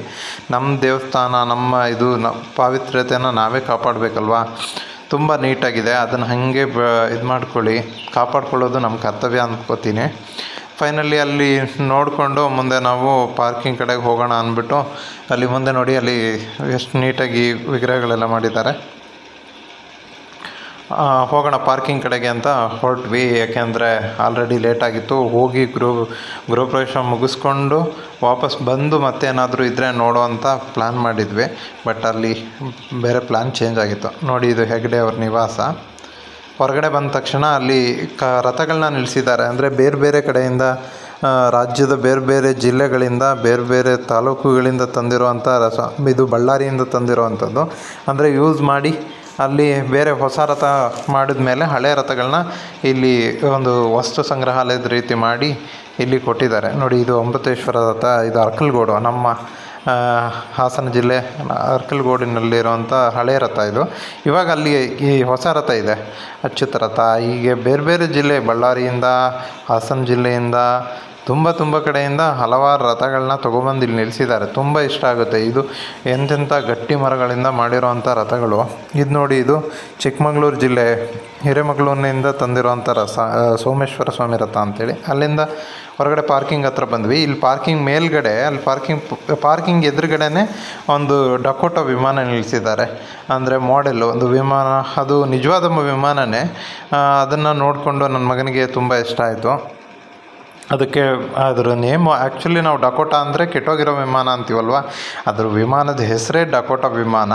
ನಮ್ಮ ದೇವಸ್ಥಾನ, ನಮ್ಮ ಇದು, ನ ಪಾವಿತ್ರ್ಯತೆಯನ್ನು ನಾವೇ ಕಾಪಾಡಬೇಕಲ್ವಾ? ತುಂಬ ನೀಟಾಗಿದೆ. ಅದನ್ನು ಹಾಗೆ ಬ ಇದು ಮಾಡ್ಕೊಳ್ಳಿ. ಕಾಪಾಡ್ಕೊಳ್ಳೋದು ನಮ್ಮ ಕರ್ತವ್ಯ ಅಂದ್ಕೋತೀನಿ ಫೈನಲಿ ಅಲ್ಲಿ ನೋಡಿಕೊಂಡು ಮುಂದೆ ನಾವು ಪಾರ್ಕಿಂಗ್ ಕಡೆಗೆ ಹೋಗೋಣ ಅಂದ್ಬಿಟ್ಟು ಅಲ್ಲಿ ಮುಂದೆ ನೋಡಿ ಅಲ್ಲಿ ಎಷ್ಟು ನೀಟಾಗಿ ವಿಗ್ರಹಗಳೆಲ್ಲ ಮಾಡಿದ್ದಾರೆ. ಹೋಗೋಣ ಪಾರ್ಕಿಂಗ್ ಕಡೆಗೆ ಅಂತ ಹೊರಟ್ವಿ. ಯಾಕೆಂದರೆ ಆಲ್ರೆಡಿ ಲೇಟ್ ಆಗಿತ್ತು. ಹೋಗಿ ಗೃಹ, ಗೃಹಪ್ರವೇಶ ಮುಗಿಸ್ಕೊಂಡು ವಾಪಸ್ ಬಂದು ಮತ್ತೇನಾದರೂ ಇದ್ದರೆ ನೋಡೋ ಅಂತ ಪ್ಲ್ಯಾನ್ ಮಾಡಿದ್ವಿ ಬಟ್ ಅಲ್ಲಿ ಬೇರೆ ಪ್ಲ್ಯಾನ್ ಚೇಂಜ್ ಆಗಿತ್ತು. ನೋಡಿ, ಇದು ಹೆಗ್ಡೆ ಅವ್ರ ನಿವಾಸ. ಹೊರಗಡೆ ಬಂದ ತಕ್ಷಣ ಅಲ್ಲಿ ಕ ರಥಗಳನ್ನ ನಿಲ್ಲಿಸಿದ್ದಾರೆ ಅಂದರೆ ಬೇರೆ ಬೇರೆ ಕಡೆಯಿಂದ ರಾಜ್ಯದ ಬೇರೆ ಬೇರೆ ಜಿಲ್ಲೆಗಳಿಂದ, ಬೇರೆ ಬೇರೆ ತಾಲೂಕುಗಳಿಂದ ತಂದಿರುವಂಥ ರಸ, ಇದು ಬಳ್ಳಾರಿಯಿಂದ ತಂದಿರುವಂಥದ್ದು ಅಂದರೆ ಯೂಸ್ ಮಾಡಿ ಅಲ್ಲಿ ಬೇರೆ ಹೊಸ ರಥ ಮಾಡಿದ ಮೇಲೆ ಹಳೆ ರಥಗಳನ್ನ ಇಲ್ಲಿ ಒಂದು ವಸ್ತು ಸಂಗ್ರಹಾಲಯದ ರೀತಿ ಮಾಡಿ ಇಲ್ಲಿ ಕೊಟ್ಟಿದ್ದಾರೆ. ನೋಡಿ, ಇದು ಅಮೃತೇಶ್ವರ ರಥ, ಇದು ಅರ್ಕಲ್ಗೋಡು, ನಮ್ಮ ಹಾಸನ ಜಿಲ್ಲೆ ಅರ್ಕಲ್ಗೋಡಿನಲ್ಲಿರುವಂಥ ಹಳೆ ರಥ ಇದು. ಇವಾಗ ಅಲ್ಲಿ ಈ ಹೊಸ ರಥ ಇದೆ, ಅಚ್ಯುತ ರಥ. ಹೀಗೆ ಬೇರೆ ಬೇರೆ ಜಿಲ್ಲೆ, ಬಳ್ಳಾರಿಯಿಂದ, ಹಾಸನ ಜಿಲ್ಲೆಯಿಂದ ತುಂಬ ತುಂಬ ಕಡೆಯಿಂದ ಹಲವಾರು ರಥಗಳನ್ನ ತೊಗೊಬಂದು ಇಲ್ಲಿ ನಿಲ್ಲಿಸಿದ್ದಾರೆ ತುಂಬ ಇಷ್ಟ ಆಗುತ್ತೆ. ಇದು ಎಂತೆಂಥ ಗಟ್ಟಿ ಮರಗಳಿಂದ ಮಾಡಿರೋವಂಥ ರಥಗಳು. ಇದು ನೋಡಿ ಇದು ಚಿಕ್ಕಮಗಳೂರು ಜಿಲ್ಲೆ ಹಿರೇಮಗಳೂರಿನಿಂದ ತಂದಿರುವಂಥ ರಸ ಸೋಮೇಶ್ವರ ಸ್ವಾಮಿ ರಥ ಅಂತೇಳಿ. ಅಲ್ಲಿಂದ ಹೊರಗಡೆ ಪಾರ್ಕಿಂಗ್ ಹತ್ರ ಬಂದ್ವಿ. ಇಲ್ಲಿ ಪಾರ್ಕಿಂಗ್ ಮೇಲ್ಗಡೆ, ಅಲ್ಲಿ ಪಾರ್ಕಿಂಗ್ ಪಾರ್ಕಿಂಗ್ ಎದುರುಗಡೆನೆ ಒಂದು ಡಕೋಟ ವಿಮಾನ ನಿಲ್ಲಿಸಿದ್ದಾರೆ ಅಂದರೆ ಮಾಡೆಲ್ಲು ಒಂದು ವಿಮಾನ, ಅದು ನಿಜವಾದ ವಿಮಾನನೇ. ಅದನ್ನು ನೋಡಿಕೊಂಡು ನನ್ನ ಮಗನಿಗೆ ತುಂಬ ಇಷ್ಟ ಆಯಿತು. ಅದಕ್ಕೆ ಅದರ ನೇಮು ಆ್ಯಕ್ಚುಲಿ ನಾವು ಡಕೋಟಾ ಅಂದರೆ ಕೆಟ್ಟೋಗಿರೋ ವಿಮಾನ ಅಂತೀವಲ್ವ? ಅದ್ರ ವಿಮಾನದ ಹೆಸರೇ ಡಕೋಟಾ ವಿಮಾನ.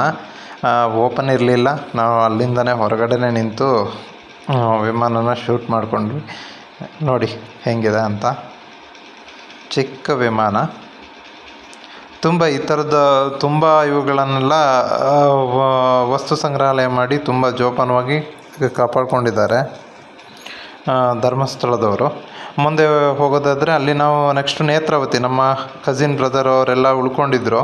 ಓಪನ್ ಇರಲಿಲ್ಲ. ನಾವು ಅಲ್ಲಿಂದನೇ ಹೊರಗಡೆನೇ ನಿಂತು ವಿಮಾನನ ಶೂಟ್ ಮಾಡಿಕೊಂಡ್ವಿ. ನೋಡಿ, ಹೆಂಗಿದೆ ಅಂತ. ಚಿಕ್ಕ ವಿಮಾನ. ತುಂಬ ಈ ಥರದ ತುಂಬ ಇವುಗಳನ್ನೆಲ್ಲ ವಸ್ತು ಸಂಗ್ರಹಾಲಯ ಮಾಡಿ ತುಂಬ ಜೋಪಾನವಾಗಿ ಕಾಪಾಡ್ಕೊಂಡಿದ್ದಾರೆ. ಧರ್ಮಸ್ಥಳದವರು. ಮುಂದೆ ಹೋಗೋದಾದರೆ ಅಲ್ಲಿ ನಾವು ನೆಕ್ಸ್ಟ್ ನೇತ್ರಾವತಿ, ನಮ್ಮ ಕಸಿನ್ ಬ್ರದರ್ ಅವರೆಲ್ಲ ಉಳ್ಕೊಂಡಿದ್ರು.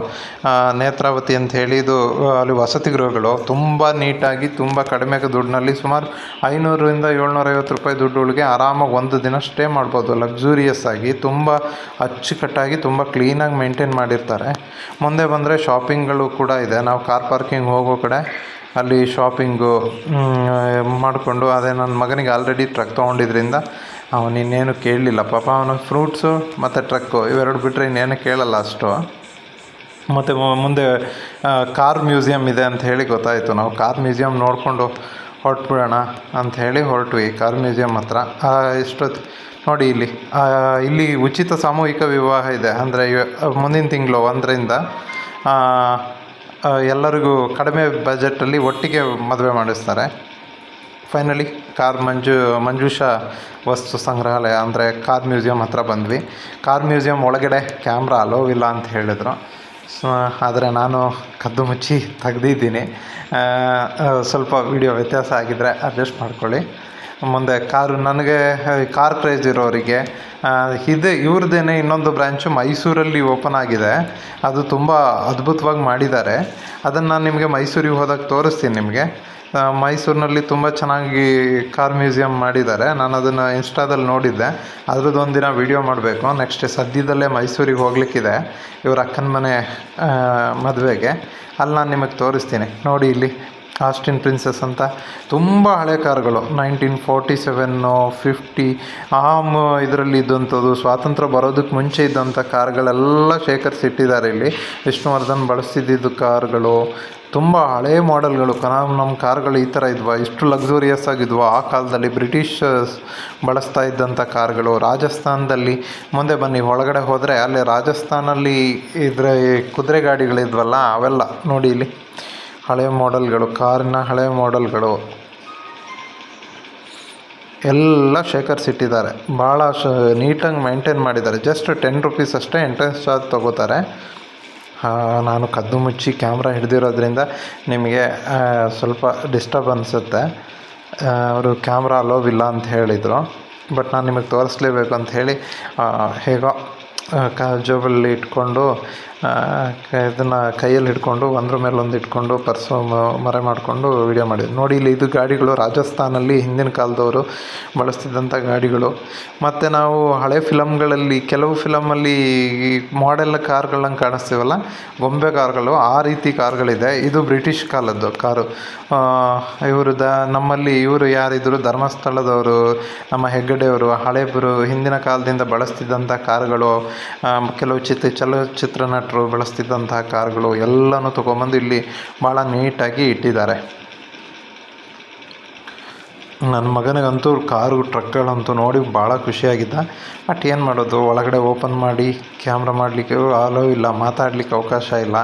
ನೇತ್ರಾವತಿ ಅಂತ ಹೇಳಿ ಇದು ಅಲ್ಲಿ ವಸತಿ ಗೃಹಗಳು. ತುಂಬ ನೀಟಾಗಿ, ತುಂಬ ಕಡಿಮೆ ದುಡ್ಡಿನಲ್ಲಿ ಸುಮಾರು ಐನೂರರಿಂದ ಏಳ್ನೂರೈವತ್ತು ರೂಪಾಯಿ ದುಡ್ಡುಗಳಿಗೆ ಆರಾಮಾಗಿ ಒಂದು ದಿನ ಸ್ಟೇ ಮಾಡ್ಬೋದು. ಲಕ್ಸುರಿಯಸ್ ಆಗಿ, ತುಂಬ ಅಚ್ಚುಕಟ್ಟಾಗಿ, ತುಂಬ ಕ್ಲೀನಾಗಿ ಮೇಂಟೈನ್ ಮಾಡಿರ್ತಾರೆ. ಮುಂದೆ ಬಂದರೆ ಶಾಪಿಂಗ್ಗಳು ಕೂಡ ಇದೆ. ನಾವು ಕಾರ್ ಪಾರ್ಕಿಂಗ್ ಹೋಗೋ ಕಡೆ ಅಲ್ಲಿ ಶಾಪಿಂಗು ಮಾಡಿಕೊಂಡು, ಅದೇ ನನ್ನ ಮಗನಿಗೆ ಆಲ್ರೆಡಿ ಟ್ರಕ್ ತೊಗೊಂಡಿದ್ರಿಂದ ಅವನು ಇನ್ನೇನು ಕೇಳಲಿಲ್ಲ. ಪಾಪ ಅವನು ಫ್ರೂಟ್ಸು ಮತ್ತು ಟ್ರಕ್ಕು ಇವೆರಡು ಬಿಟ್ಟರೆ ಇನ್ನೇನು ಕೇಳಲ್ಲ ಅಷ್ಟು. ಮತ್ತು ಮುಂದೆ ಕಾರ್ ಮ್ಯೂಸಿಯಮ್ ಇದೆ ಅಂತ ಹೇಳಿ ಗೊತ್ತಾಯಿತು. ನಾವು ಕಾರ್ ಮ್ಯೂಸಿಯಮ್ ನೋಡಿಕೊಂಡು ಹೊರಟ್ಬಿಡೋಣ ಅಂತ ಹೇಳಿ ಹೊರಟ್ವಿ. ಕಾರ್ ಮ್ಯೂಸಿಯಮ್ ಹತ್ರ. ಎಷ್ಟೊತ್ತು, ನೋಡಿ ಇಲ್ಲಿ. ಇಲ್ಲಿ ಉಚಿತ ಸಾಮೂಹಿಕ ವಿವಾಹ ಇದೆ. ಅಂದರೆ ಮುಂದಿನ ತಿಂಗಳು ಒಂದರಿಂದ ಎಲ್ಲರಿಗೂ ಕಡಿಮೆ ಬಜೆಟಲ್ಲಿ ಒಟ್ಟಿಗೆ ಮದುವೆ ಮಾಡಿಸ್ತಾರೆ. ಫೈನಲಿ ಕಾರ್ ಮಂಜು, ಮಂಜುಷ ವಸ್ತು ಸಂಗ್ರಹಾಲಯ, ಅಂದರೆ ಕಾರ್ ಮ್ಯೂಸಿಯಂ ಹತ್ರ ಬಂದ್ವಿ. ಕಾರ್ ಮ್ಯೂಸಿಯಂ ಒಳಗಡೆ ಕ್ಯಾಮ್ರಾ ಇಲ್ಲ ಅಂತ ಹೇಳಿದರು. ಸೊ ಆದರೆ ನಾನು ಕದ್ದು ಮುಚ್ಚಿ ತೆಗ್ದಿದ್ದೀನಿ. ಸ್ವಲ್ಪ ವಿಡಿಯೋ ವ್ಯತ್ಯಾಸ ಆಗಿದ್ದರೆ ಅಡ್ಜಸ್ಟ್ ಮಾಡ್ಕೊಳ್ಳಿ. ಮುಂದೆ ಕಾರು, ನನಗೆ ಕಾರ್ ಕ್ರೇಜ್ ಇರೋರಿಗೆ ಇದೇ ಇವ್ರದ್ದೇನೆ ಇನ್ನೊಂದು ಬ್ರ್ಯಾಂಚು ಮೈಸೂರಲ್ಲಿ ಓಪನ್ ಆಗಿದೆ. ಅದು ತುಂಬ ಅದ್ಭುತವಾಗಿ ಮಾಡಿದ್ದಾರೆ. ಅದನ್ನು ನಾನು ನಿಮಗೆ ಮೈಸೂರಿಗೆ ಹೋದಾಗ ತೋರಿಸ್ತೀನಿ ನಿಮಗೆ. ಮೈಸೂರಿನಲ್ಲಿ ತುಂಬ ಚೆನ್ನಾಗಿ ಕಾರ್ ಮ್ಯೂಸಿಯಂ ಮಾಡಿದ್ದಾರೆ. ನಾನು ಅದನ್ನು ಇನ್ಸ್ಟಾದಲ್ಲಿ ನೋಡಿದ್ದೆ. ಅದ್ರದ್ದು ಒಂದಿನ ವೀಡಿಯೋ ಮಾಡಬೇಕು. ನೆಕ್ಸ್ಟ್ ಸದ್ಯದಲ್ಲೇ ಮೈಸೂರಿಗೆ ಹೋಗ್ಲಿಕ್ಕಿದೆ. ಇವ್ರ ಅಕ್ಕನ ಮನೆ ಮದುವೆಗೆ. ಅಲ್ಲಿ ನಾನು ನಿಮಗೆ ತೋರಿಸ್ತೀನಿ. ನೋಡಿ ಇಲ್ಲಿ ಆಸ್ಟಿನ್ ಪ್ರಿನ್ಸಸ್ ಅಂತ. ತುಂಬ ಹಳೆ ಕಾರ್ಗಳು. ನೈನ್ಟೀನ್ ಫೋರ್ಟಿ ಸೆವೆನ್ನು ಫಿಫ್ಟಿ ಆ ಇದರಲ್ಲಿ ಇದ್ದಂಥದ್ದು, ಸ್ವಾತಂತ್ರ್ಯ ಬರೋದಕ್ಕೆ ಮುಂಚೆ ಇದ್ದಂಥ ಕಾರ್ಗಳೆಲ್ಲ ಶೇಖರಿಸಿಟ್ಟಿದ್ದಾರೆ ಇಲ್ಲಿ. ವಿಷ್ಣುವರ್ಧನ್ ಬಳಸ್ತಿದ್ದಿದ್ದು ಕಾರ್ಗಳು. ತುಂಬ ಹಳೇ ಮಾಡೆಲ್ಗಳು. ಕನ ನಮ್ಮ ಕಾರ್ಗಳು ಈ ಥರ ಇದ್ವಾ? ಇಷ್ಟು ಲಕ್ಸುರಿಯಸ್ ಆಗಿದ್ವು? ಆ ಕಾಲದಲ್ಲಿ ಬ್ರಿಟಿಷ್ ಬಳಸ್ತಾ ಇದ್ದಂಥ ಕಾರ್ಗಳು. ರಾಜಸ್ಥಾನದಲ್ಲಿ ಮುಂದೆ ಬನ್ನಿ. ಒಳಗಡೆ ಹೋದರೆ ಅಲ್ಲಿ ರಾಜಸ್ಥಾನಲ್ಲಿ ಇದ್ರ ಕುದುರೆ ಗಾಡಿಗಳಿದ್ವಲ್ಲ ಅವೆಲ್ಲ ನೋಡಿ ಇಲ್ಲಿ. ಹಳೆ ಮಾಡೆಲ್ಗಳು, ಕಾರಿನ ಹಳೆ ಮಾಡೆಲ್ಗಳು. ಎಲ್ಲ ಶೇಖರಿಸಿಟ್ಟಿದ್ದಾರೆ ಭಾಳ ಶ, ನೀಟಾಗಿ ಮೇಂಟೈನ್ ಮಾಡಿದ್ದಾರೆ. ಜಸ್ಟ್ ಟೆನ್ ರುಪೀಸ್ ಅಷ್ಟೇ ಎಂಟ್ರೆನ್ಸ್ ಚಾರ್ಜ್ ತೊಗೋತಾರೆ. ನಾನು ಕದ್ದು ಮುಚ್ಚಿ ಕ್ಯಾಮ್ರಾ ಹಿಡ್ದಿರೋದ್ರಿಂದ ನಿಮಗೆ ಸ್ವಲ್ಪ ಡಿಸ್ಟರ್ಬ್ ಅನಿಸುತ್ತೆ. ಅವರು ಕ್ಯಾಮ್ರಾ ಅಲೋವ್ ಇಲ್ಲ ಅಂತ ಹೇಳಿದರು. ಬಟ್ ನಾನು ನಿಮಗೆ ತೋರಿಸ್ಲೇಬೇಕು ಅಂತ ಹೇಳಿ ಹೇಗೋ ಕ ಇಟ್ಕೊಂಡು ಇದನ್ನು ಕೈಯಲ್ಲಿ ಹಿಡ್ಕೊಂಡು, ಒಂದ್ರ ಮೇಲೆ ಒಂದು ಇಟ್ಕೊಂಡು, ಪರ್ಸು ಮರೆ ಮಾಡಿಕೊಂಡು ವೀಡಿಯೋ ಮಾಡಿದ್ರು. ನೋಡಿ, ಇಲ್ಲಿ ಇದು ಗಾಡಿಗಳು ರಾಜಸ್ಥಾನಲ್ಲಿ ಹಿಂದಿನ ಕಾಲದವರು ಬಳಸ್ತಿದ್ದಂಥ ಗಾಡಿಗಳು. ಮತ್ತು ನಾವು ಹಳೆ ಫಿಲಮ್ಗಳಲ್ಲಿ ಕೆಲವು ಫಿಲಮಲ್ಲಿ ಮಾಡೆಲ್ ಕಾರ್ಗಳನ್ನ ಕಾಣಿಸ್ತೀವಲ್ಲ, ಗೊಂಬೆ ಕಾರ್ಗಳು, ಆ ರೀತಿ ಕಾರ್ಗಳಿದೆ. ಇದು ಬ್ರಿಟಿಷ್ ಕಾಲದ್ದು ಕಾರು. ಇವರು ದ, ನಮ್ಮಲ್ಲಿ ಇವರು ಯಾರಿದ್ರು ಧರ್ಮಸ್ಥಳದವರು, ನಮ್ಮ ಹೆಗ್ಗಡೆಯವರು, ಹಳೆಬರು ಹಿಂದಿನ ಕಾಲದಿಂದ ಬಳಸ್ತಿದ್ದಂಥ ಕಾರ್ಗಳು ಕೆಲವು ಚಿತ್ರ ಚಲನಚಿತ್ರ ನಟರು ಬಳಸ್ತಿದ್ದಂತಹ ಕಾರುಗಳು ಎಲ್ಲನೂ ತೊಗೊಂಬಂದು ಇಲ್ಲಿ ಭಾಳ ನೀಟಾಗಿ ಇಟ್ಟಿದ್ದಾರೆ. ನನ್ನ ಮಗನಿಗಂತೂ ಕಾರು, ಟ್ರಕ್ಗಳಂತೂ ನೋಡಿ ಭಾಳ ಖುಷಿಯಾಗಿದ್ದ. ಬಟ್ ಏನು ಮಾಡೋದು, ಒಳಗಡೆ ಓಪನ್ ಮಾಡಿ ಕ್ಯಾಮ್ರಾ ಮಾಡಲಿಕ್ಕೆ ಆಲೋ ಇಲ್ಲ, ಮಾತಾಡಲಿಕ್ಕೆ ಅವಕಾಶ ಇಲ್ಲ.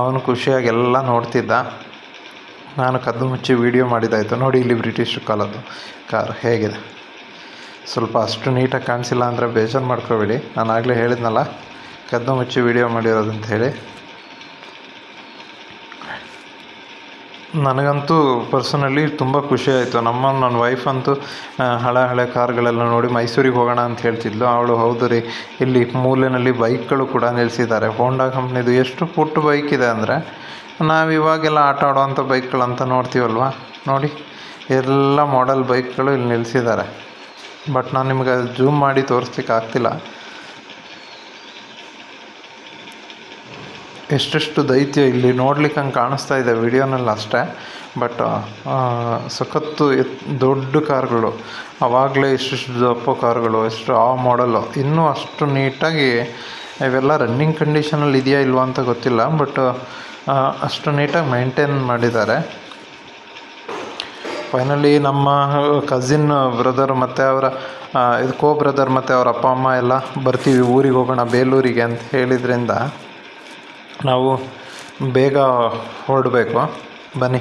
ಅವನು ಖುಷಿಯಾಗಿ ಎಲ್ಲ ನೋಡ್ತಿದ್ದ. ನಾನು ಕದ್ದು ಮುಚ್ಚಿ ವೀಡಿಯೋ ಮಾಡಿದ್ದಾಯಿತು ನೋಡಿ ಇಲ್ಲಿ ಬ್ರಿಟಿಷ್ ಕಾಲದ್ದು ಕಾರ್ ಹೇಗಿದೆ. ಸ್ವಲ್ಪ ಅಷ್ಟು ನೀಟಾಗಿ ಕಾಣಿಸಿಲ್ಲ ಅಂದರೆ ಬೇಜಾರು ಮಾಡ್ಕೋಬೇಡಿ. ನಾನು ಆಗಲೇ ಹೇಳಿದ್ನಲ್ಲ. ಕದ್ದು ಮುಚ್ಚಿ ವೀಡಿಯೋ ಮಾಡಿರೋದು ಅಂತ ಹೇಳಿ. ನನಗಂತೂ ಪರ್ಸನಲಿ ತುಂಬ ಖುಷಿ ಆಯಿತು. ನಮ್ಮ ನನ್ನ ವೈಫ್ ಅಂತೂ ಹಳೆ ಹಳೆ ಕಾರ್ಗಳೆಲ್ಲ ನೋಡಿ ಮೈಸೂರಿಗೆ ಹೋಗೋಣ ಅಂತ ಹೇಳ್ತಿದ್ಲು. ಅವಳು, ಹೌದು ರೀ, ಇಲ್ಲಿ ಮೂಲೆಯಲ್ಲಿ ಬೈಕ್ಗಳು ಕೂಡ ನಿಲ್ಲಿಸಿದ್ದಾರೆ ಹೋಂಡಾ ಕಂಪ್ನಿದು ಎಷ್ಟು ಪುಟ್ಟ ಬೈಕ್ ಇದೆ ಅಂದರೆ, ನಾವು ಇವಾಗೆಲ್ಲ ಆಟ ಆಡುವಂಥ ಬೈಕ್ಗಳಂತ ನೋಡ್ತೀವಲ್ವಾ? ನೋಡಿ, ಎಲ್ಲ ಮಾಡೆಲ್ ಬೈಕ್ಗಳು ಇಲ್ಲಿ ನಿಲ್ಲಿಸಿದ್ದಾರೆ ಬಟ್ ನಾನು ನಿಮಗೆ ಜೂಮ್ ಮಾಡಿ ತೋರಿಸ್ಲಿಕ್ಕೆ ಆಗ್ತಿಲ್ಲ. ಎಷ್ಟೆಷ್ಟು ದೈತ್ಯ ಇಲ್ಲಿ ನೋಡ್ಲಿಕ್ಕೆ ಹಂಗೆ ಕಾಣಿಸ್ತಾ ಇದೆ ವಿಡಿಯೋನಲ್ಲಿ ಅಷ್ಟೇ. ಬಟ್ ಸಖತ್ತು ಎತ್, ದೊಡ್ಡ ಕಾರ್ಗಳು. ಆವಾಗಲೇ ಇಷ್ಟಿಷ್ಟು ದಪ್ಪ ಕಾರ್ಗಳು, ಎಷ್ಟು ಆ ಮಾಡಲು ಇನ್ನೂ ಅಷ್ಟು ನೀಟಾಗಿ ಇವೆಲ್ಲ ರನ್ನಿಂಗ್ ಕಂಡೀಷನಲ್ಲಿ ಇದೆಯಾ ಇಲ್ವಾ ಅಂತ ಗೊತ್ತಿಲ್ಲ. ಬಟ್ ಅಷ್ಟು ನೀಟಾಗಿ ಮೈಂಟೈನ್ ಮಾಡಿದ್ದಾರೆ. ಫೈನಲಿ ನಮ್ಮ ಕಸಿನ್ ಬ್ರದರ್ ಮತ್ತು ಅವರ ಇದು ಕೋ ಬ್ರದರ್ ಮತ್ತು ಅವರ ಅಪ್ಪ, ಅಮ್ಮ ಎಲ್ಲ ಬರ್ತೀವಿ ಊರಿಗೆ ಹೋಗೋಣ, ಬೇಲೂರಿಗೆ ಅಂತ ಹೇಳಿದ್ರಿಂದ ನಾವು ಬೇಗ ಹೊರಡಬೇಕು. ಬನ್ನಿ,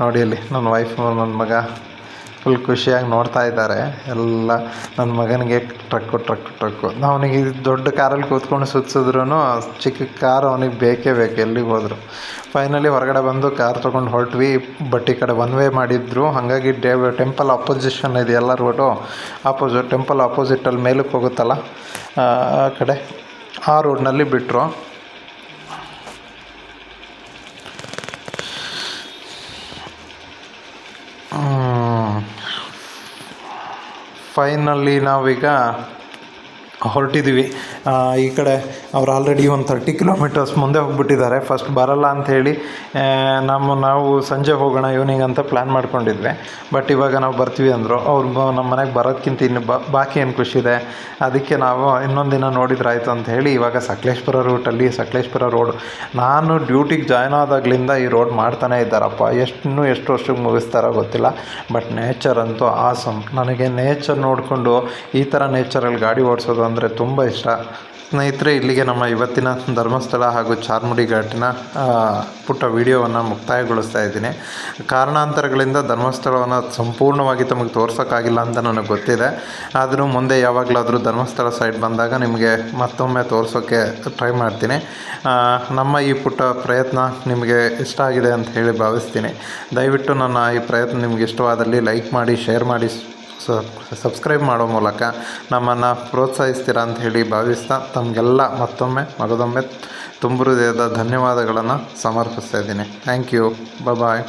ನೋಡಿ ಅಲ್ಲಿ ನನ್ನ ವೈಫ್ ನನ್ನ ಮಗ. ಫುಲ್ ಖುಷಿಯಾಗಿ ನೋಡ್ತಾ ಇದ್ದಾರೆ. ಎಲ್ಲ ನನ್ನ ಮಗನಿಗೆ ಟ್ರಕ್ಕು ಟ್ರಕ್ ಟ್ರಕ್ಕು ಅವನಿಗೆ ದೊಡ್ಡ ಕಾರಲ್ಲಿ ಕೂತ್ಕೊಂಡು ಸುತ್ತಿಸಿದ್ರು ಚಿಕ್ಕ ಕಾರು ಅವನಿಗೆ ಬೇಕೇ ಬೇಕು, ಎಲ್ಲಿಗೆ ಹೋದ್ರು. ಫೈನಲಿ ಹೊರಗಡೆ ಬಂದು ಕಾರ್ ತೊಗೊಂಡು ಹೊರಟ್ವಿ. ಬಟ್ ಈ ಕಡೆ ಒನ್ ವೇ ಮಾಡಿದ್ರು. ಹಾಗಾಗಿ ಡೇ ಟೆಂಪಲ್ ಅಪೋಸಿಷನ್ ಇದೆ ಎಲ್ಲರೂ ರೋಡು ಆಪೋಸಿಟ್ ಟೆಂಪಲ್ ಅಪೋಸಿಟಲ್ಲಿ ಮೇಲಕ್ಕೆ ಹೋಗುತ್ತಲ್ಲ, ಆ ಕಡೆ ಆ ರೋಡ್ನಲ್ಲಿ ಬಿಟ್ಟರು ಫೈನಲ್ಲಿ ನಾವೀಗ ಹೊರಟಿದ್ದೀವಿ ಈ ಕಡೆ ಅವ್ರು ಆಲ್ರೆಡಿ ಒಂದು ತರ್ಟಿ ಕಿಲೋಮೀಟರ್ಸ್ ಮುಂದೆ ಹೋಗ್ಬಿಟ್ಟಿದ್ದಾರೆ. ಫಸ್ಟ್ ಬರಲ್ಲ ಅಂಥೇಳಿ ನಮ್ಮ, ನಾವು ಸಂಜೆ ಹೋಗೋಣ ಈವ್ನಿಂಗ್ ಅಂತ ಪ್ಲ್ಯಾನ್ ಮಾಡ್ಕೊಂಡಿದ್ವಿ. ಬಟ್ ಇವಾಗ ನಾವು ಬರ್ತೀವಿ ಅಂದರು. ಅವ್ರು ನಮ್ಮ ಮನೆಗೆ ಬರೋದಕ್ಕಿಂತ ಇನ್ನು ಬಾಕಿ ಏನು ಖುಷಿದೆ ಅದಕ್ಕೆ ನಾವು ಇನ್ನೊಂದು ದಿನ ನೋಡಿದ್ರೆ ಆಯಿತು ಅಂತ ಹೇಳಿ ಇವಾಗ ಸಕಲೇಶ್ಪುರ ರೂಟಲ್ಲಿ ಸಕಲೇಶ್ಪುರ ರೋಡ್ ನಾನು ಡ್ಯೂಟಿಗೆ ಜಾಯ್ನ್ ಆದಾಗ್ಲಿಂದ ಈ ರೋಡ್ ಮಾಡ್ತಾನೆ ಇದ್ದಾರಪ್ಪ. ಎಷ್ಟು ಎಷ್ಟು ವರ್ಷಕ್ಕೆ ಮುಗಿಸ್ತಾರೋ ಗೊತ್ತಿಲ್ಲ. ಬಟ್ ನೇಚರ್ ಅಂತೂ ಆಸಮ್ ನನಗೆ ನೇಚರ್ ನೋಡಿಕೊಂಡು ಈ ಥರ ನೇಚರಲ್ಲಿ ಗಾಡಿ ಓಡಿಸೋದು ಅಂದರೆ ತುಂಬ ಇಷ್ಟ. ಸ್ನೇಹಿತರೆ, ಇಲ್ಲಿಗೆ ನಮ್ಮ ಇವತ್ತಿನ ಧರ್ಮಸ್ಥಳ ಹಾಗೂ ಚಾರ್ಮುಡಿ ಘಾಟಿನ ಪುಟ್ಟ ವಿಡಿಯೋವನ್ನು ಮುಕ್ತಾಯಗೊಳಿಸ್ತಾ ಇದ್ದೀನಿ. ಕಾರಣಾಂತರಗಳಿಂದ ಧರ್ಮಸ್ಥಳವನ್ನು ಸಂಪೂರ್ಣವಾಗಿ ತಮಗೆ ತೋರ್ಸೋಕ್ಕಾಗಿಲ್ಲ ಅಂತ ನನಗೆ ಗೊತ್ತಿದೆ. ಆದರೂ ಮುಂದೆ ಯಾವಾಗಲಾದರೂ ಧರ್ಮಸ್ಥಳ ಸೈಡ್ ಬಂದಾಗ ನಿಮಗೆ ಮತ್ತೊಮ್ಮೆ ತೋರಿಸೋಕ್ಕೆ ಟ್ರೈ ಮಾಡ್ತೀನಿ. ನಮ್ಮ ಈ ಪುಟ್ಟ ಪ್ರಯತ್ನ ನಿಮಗೆ ಇಷ್ಟ ಆಗಿದೆ ಅಂತ ಹೇಳಿ ಭಾವಿಸ್ತೀನಿ. ದಯವಿಟ್ಟು ನನ್ನ ಈ ಪ್ರಯತ್ನ ನಿಮಗೆ ಇಷ್ಟವಾದಲ್ಲಿ ಲೈಕ್ ಮಾಡಿ, ಶೇರ್ ಮಾಡಿ ಸಬ್ಸ್ಕ್ರೈಬ್ ಮಾಡೋ ಮೂಲಕ ನಮ್ಮನ್ನು ಪ್ರೋತ್ಸಾಹಿಸ್ತೀರಾ ಅಂತ ಹೇಳಿ ಭಾವಿಸ್ತಾ ತಮಗೆಲ್ಲ ಮತ್ತೊಮ್ಮೆ, ಮಗದೊಮ್ಮೆ ತುಂಬ ಹೃದಯದ ಧನ್ಯವಾದಗಳನ್ನು ಸಮರ್ಪಿಸ್ತಾ ಇದ್ದೀನಿ. Thank you bye